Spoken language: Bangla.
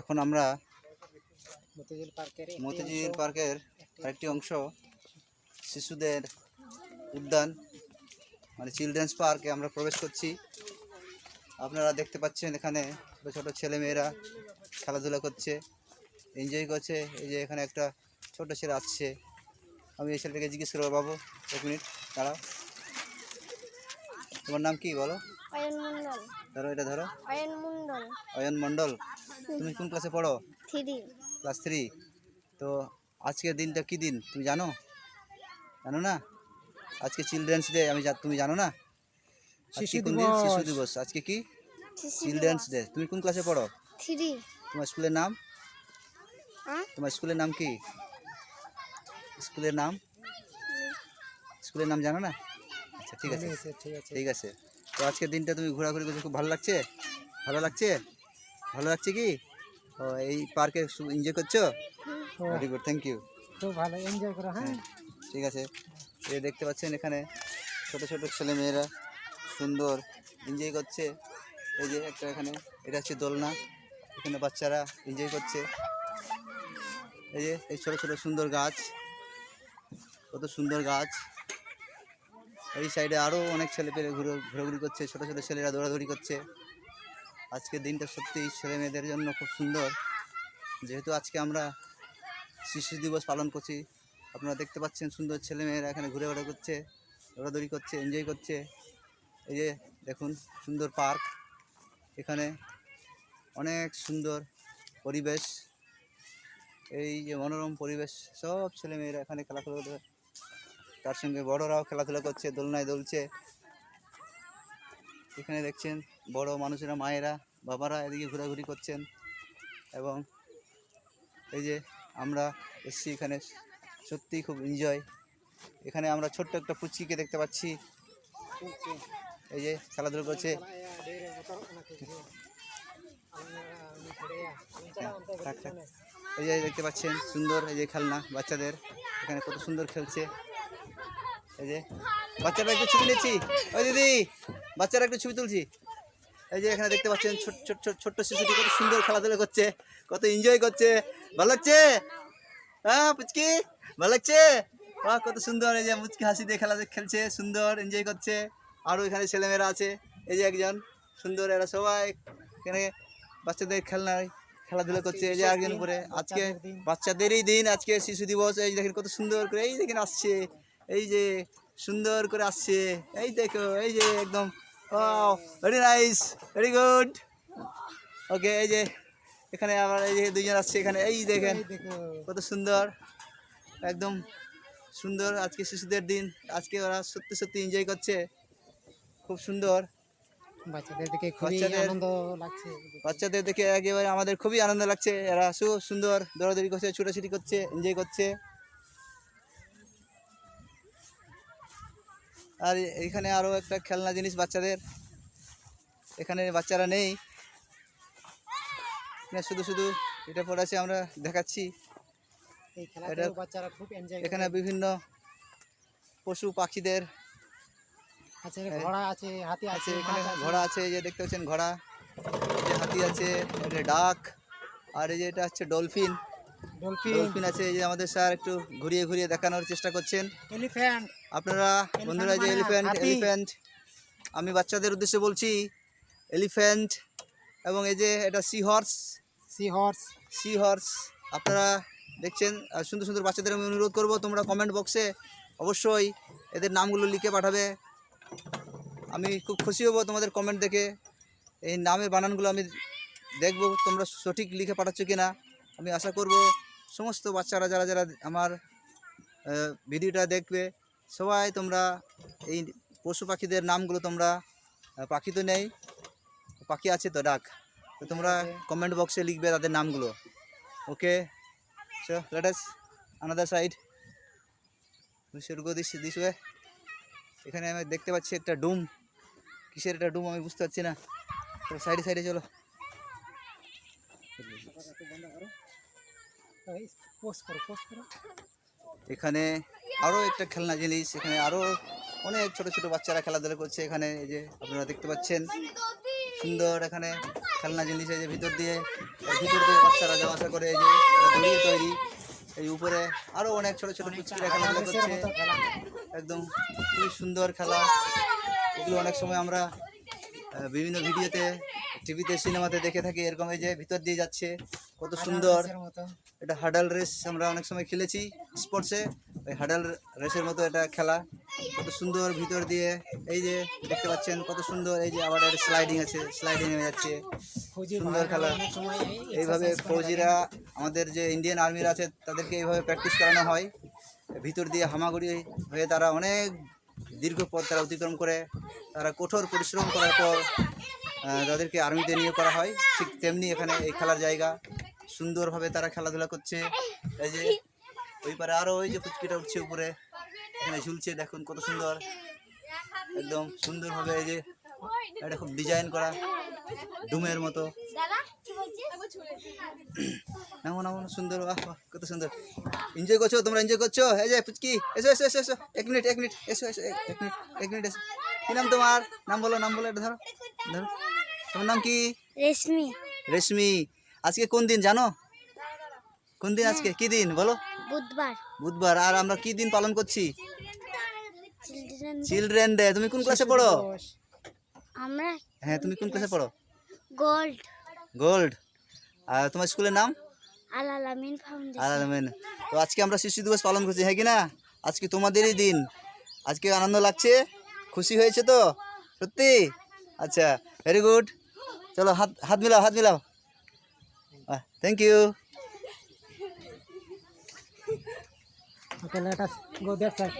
এখন আমরা মতিঝিল পার্কের। আরেকটি অংশ শিশুদের উদ্যান মানে চিলড্রেন্স পার্কে আমরা প্রবেশ করছি। আপনারা দেখতে পাচ্ছেন এখানে ছোটো ছোটো ছেলেমেয়েরা খেলাধুলা করছে এনজয় করছে। এই যে এখানে একটা ছোট ছেলে আসছে। আমি এই ছেলেটাকে জিজ্ঞেস করব বাবু এক মিনিট দাঁড়াও। তোমার নাম কি বলো? অয়ন ধরো এটা ধরো। অয়ন মন্ডল অয়ন মণ্ডল। তুমি কোন ক্লাসে পড়ো? থ্রি ক্লাস থ্রি তো আজকের দিনটা কি দিন? তুমি জানো? জানো না? আজকে চিলড্রেন্স ডে আমি তুমি জানো না? শিশু দিবস। আজকে কি? চিলড্রেন্স ডে তুমি কোন ক্লাসে পড়ো? থ্রি তোমার স্কুলের নাম? তোমার স্কুলের নাম কি? স্কুলের নাম? স্কুলের নাম জানো না? আচ্ছা ঠিক আছে ঠিক আছে। ঠিক আছে। তো আজকের দিনটা তুমি ঘোরাঘুরি করছ খুব ভালো লাগছে? ভালো লাগছে? ভালো লাগছে কি? ও এই পার্কে এনজয় করছ? ভেরি গুড থ্যাংক ইউ খুব ভালো এনজয় করো হ্যাঁ। ঠিক আছে। এই দেখতে পাচ্ছেন এখানে ছোট ছোট ছেলে মেয়েরা সুন্দর এনজয় করছে। এই যে একটা এখানে এটা হচ্ছে দোলনা। এখানে বাচ্চারা এনজয় করছে। এই যে এই ছোট ছোট সুন্দর গাছ। কত সুন্দর গাছ। এই সাইডে আরও অনেক ছেলে পেলে ঘুরে ঘোরাঘুরি করছে ছোট ছোট ছেলেরা দৌড়াদৌড়ি করছে। আজকের দিনটা সত্যি ছেলে মেয়েদের জন্য খুব সুন্দর। যেহেতু আজকে আমরা শিশু দিবস পালন করছি, আপনারা দেখতে পাচ্ছেন সুন্দর ছেলে মেয়েরা এখানে ঘুরে বেড়া করছে, দৌড়াদৌড়ি করছে এনজয় করছে। এই যে দেখুন, সুন্দর পার্ক। এখানে অনেক সুন্দর পরিবেশ। এই যে মনোরম পরিবেশ, সব ছেলে মেয়েরা এখানে খেলাধুলা তার সঙ্গে বড়রাও খেলাধুলা করছে, দোলনায় দুলছে। এখানে দেখছেন বড় মানুষেরা, মায়েরা, বাবারা এদিকে ঘোরাঘুরি করছেন এবং এই যে আমরা এসছি এখানে, সত্যিই খুব এনজয় এখানে আমরা ছোট্ট একটা পুচকিকে দেখতে পাচ্ছি। এই যে খেলাধুলো করছে। এই যে দেখতে পাচ্ছেন সুন্দর এই যে খেলনা বাচ্চাদের। এখানে কত সুন্দর খেলছে। এই যে বাচ্চারা একটু ছবি নিচ্ছি। ওই দিদি বাচ্চারা একটু ছবি তুলছি। এই যে এখানে দেখতে পাচ্ছেন ছোট ছোট ছোট ছোট্ট শিশুটি কত সুন্দর খেলাধুলা করছে কত এনজয় করছে। ভালো লাগছে? হ্যাঁ পুচকি? ভালো লাগছে? বাহ কত সুন্দর এই যে মুচকি হাসি দিয়ে খেলা খেলছে সুন্দর এনজয় করছে। আরও এখানে ছেলেমেয়েরা আছে এই যে একজন সুন্দর এরা সবাই। এখানে বাচ্চাদের খেলনায় খেলাধুলা করছে এই যে একজন উপরে। আজকে বাচ্চাদেরই দিন আজকে শিশু দিবস এই দেখেন কত সুন্দর করে এই দেখেন আসছে। এই যে সুন্দর করে আসছে। এই দেখো এই যে একদম very nice very good okay এই যে এখানে আবার এই যে দুইজন আসছে এখানে। এই দেখেন কত সুন্দর একদম সুন্দর আজকে শিশুদের দিন। আজকে ওরা সত্যি সত্যি এনজয় করছে। খুব সুন্দর। বাচ্চাদের দেখে খুবই আনন্দ লাগছে। বাচ্চাদের দেখে একেবারে আমাদের খুবই আনন্দ লাগছে। এরা সুন্দর দৌড়াদৌড়ি করছে ছুটাছুটি করছে এনজয় করছে। আর এখানে আরও একটা খেলনা জিনিস বাচ্চাদের। এখানে বাচ্চারা নেই। শুধু শুধু এটা পড়ে আছে আমরা দেখাচ্ছি। এখানে বিভিন্ন পশু পাখিদের আছে ঘোড়া আছে হাতি আছে আছে এখানে ঘোড়া আছে এই যে দেখতে পাচ্ছেন ঘোড়া। হাতি আছে এটা ডাক আর এই যে এটা হচ্ছে ডলফিন। ডলফিন। আছে এই যে আমাদের স্যার একটু ঘুরিয়ে ঘুরিয়ে দেখানোর চেষ্টা করছেন। এলিফ্যান্ট। আপনারা বন্ধুরা যে মানে এলিফ্যান্ট এলিফ্যান্ট আমি বাচ্চাদের উদ্দেশ্যে বলছি এলিফ্যান্ট এবং এই যে এটা sea horse sea horse sea horse আপনারা দেখছেন আর সুন্দর সুন্দর বাচ্চাদের আমি অনুরোধ করব তোমরা কমেন্ট বক্সে অবশ্যই এদের নামগুলো লিখে পাঠাবে। আমি খুব খুশি হব তোমাদের কমেন্ট দেখে এই নামের বানানগুলো আমি দেখব তোমরা সঠিক লিখে পাঠাচ্ছ কি না আমি আশা করব সমস্ত বাচ্চারা যারা যারা আমার ভিডিওটা দেখবে সবাই তোমরা এই পশু পাখিদের নামগুলো তোমরা পাখি তো নেই পাখি আছে তো ডাক। তো তোমরা কমেন্ট বক্সে লিখবে তাদের নামগুলো। Okay so let us another side শুরু করে দিচ্ছি দিস ওয়ে এখানে আমি দেখতে পাচ্ছি একটা ডুম। কিসের একটা ডুম আমি বুঝতে পারছি না। সাইডে সাইডে চলো পোস্ট করো পোস্ট করো এখানে আরও একটা খেলনা জিনিস, এখানে আরও অনেক ছোট ছোট বাচ্চারা খেলাধুলা করছে। এখানে এই যে আপনারা দেখতে পাচ্ছেন, সুন্দর এখানে খেলনা জিনিস এই যে ভিতর দিয়ে ভিতর দিয়ে বাচ্চারা যাওয়া আসা করে, এই যে দড়িয়ে তৈরি। এই উপরে আরও অনেক ছোট ছোট পুচকিরা খেলাধুলা করছে। একদম খুবই সুন্দর খেলা। এগুলো অনেক সময় আমরা বিভিন্ন ভিডিওতে, টিভিতে, সিনেমাতে দেখে থাকি। এরকম এই যে ভিতর দিয়ে যাচ্ছে। কত সুন্দর। এটা হাডাল রেস আমরা অনেক সময় খেলেছি স্পোর্টসে ওই হাডাল রেসের মতো এটা খেলা। কত সুন্দর ভিতর দিয়ে। এই যে দেখতে পাচ্ছেন কত সুন্দর। এই যে আবার একটা স্লাইডিং আছে। স্লাইডিং হয়ে যাচ্ছে। সুন্দর খেলা। এইভাবে ফৌজিরা আমাদের যে ইন্ডিয়ান আর্মিরা আছে তাদেরকে এইভাবে প্র্যাকটিস করানো হয়। ভিতর দিয়ে হামাগুড়ি হয়ে তারা অনেক দীর্ঘ পথ তারা অতিক্রম করে। তারা কঠোর পরিশ্রম করার পর তাদেরকে আর্মিতে নিয়োগ করা হয়। ঠিক তেমনি এখানে এই খেলার জায়গা। সুন্দরভাবে তারা খেলাধুলা করছে। এই যে ওই পারে আরও ওই যে ফুচকিটা উঠছে উপরে। এখানে ঝুলছে দেখুন কত সুন্দর। একদম সুন্দরভাবে এই যে এটা খুব ডিজাইন করা ডুমের মতো। নামো নামো, সুন্দর বাহ বাহ কত সুন্দর। এনজয় করছ? তোমরা এনজয় করছ? এই যে পুচকি এসো এসো এসো এসো। এক মিনিট এক মিনিট এসো এসো এক এক মিনিট এক মিনিট এসো। কি নাম তোমার? নাম বলো নাম বলো এটা ধরো ধরো। তোমার নাম কি? রেশমি। রেশমি। আজকে কোন দিন জানো? কোন দিন আজকে? কি দিন? বলো। বুধবার। বুধবার। আর আমরা কি দিন পালন করছি? চিলড্রেন ডে তুমি কোন ক্লাসে পড়ো? আমরা হ্যাঁ তুমি কোন ক্লাসে পড়ো? গোল্ড গোল্ড আর তোমার স্কুলের নাম? আল আলামিন ফাউন্ডেশন আলামেন তো আজকে আমরা শিশু দিবস পালন করছি হ্যাঁ কি না? আজকে তোমাদেরই দিন। আজকে আনন্দ লাগছে? খুশি হয়েছে তো? সত্যি? আচ্ছা ভেরি গুড চলো হাত হাত মিলাও হাত মিলাও। Ah, thank you. okay, let us go there, sir.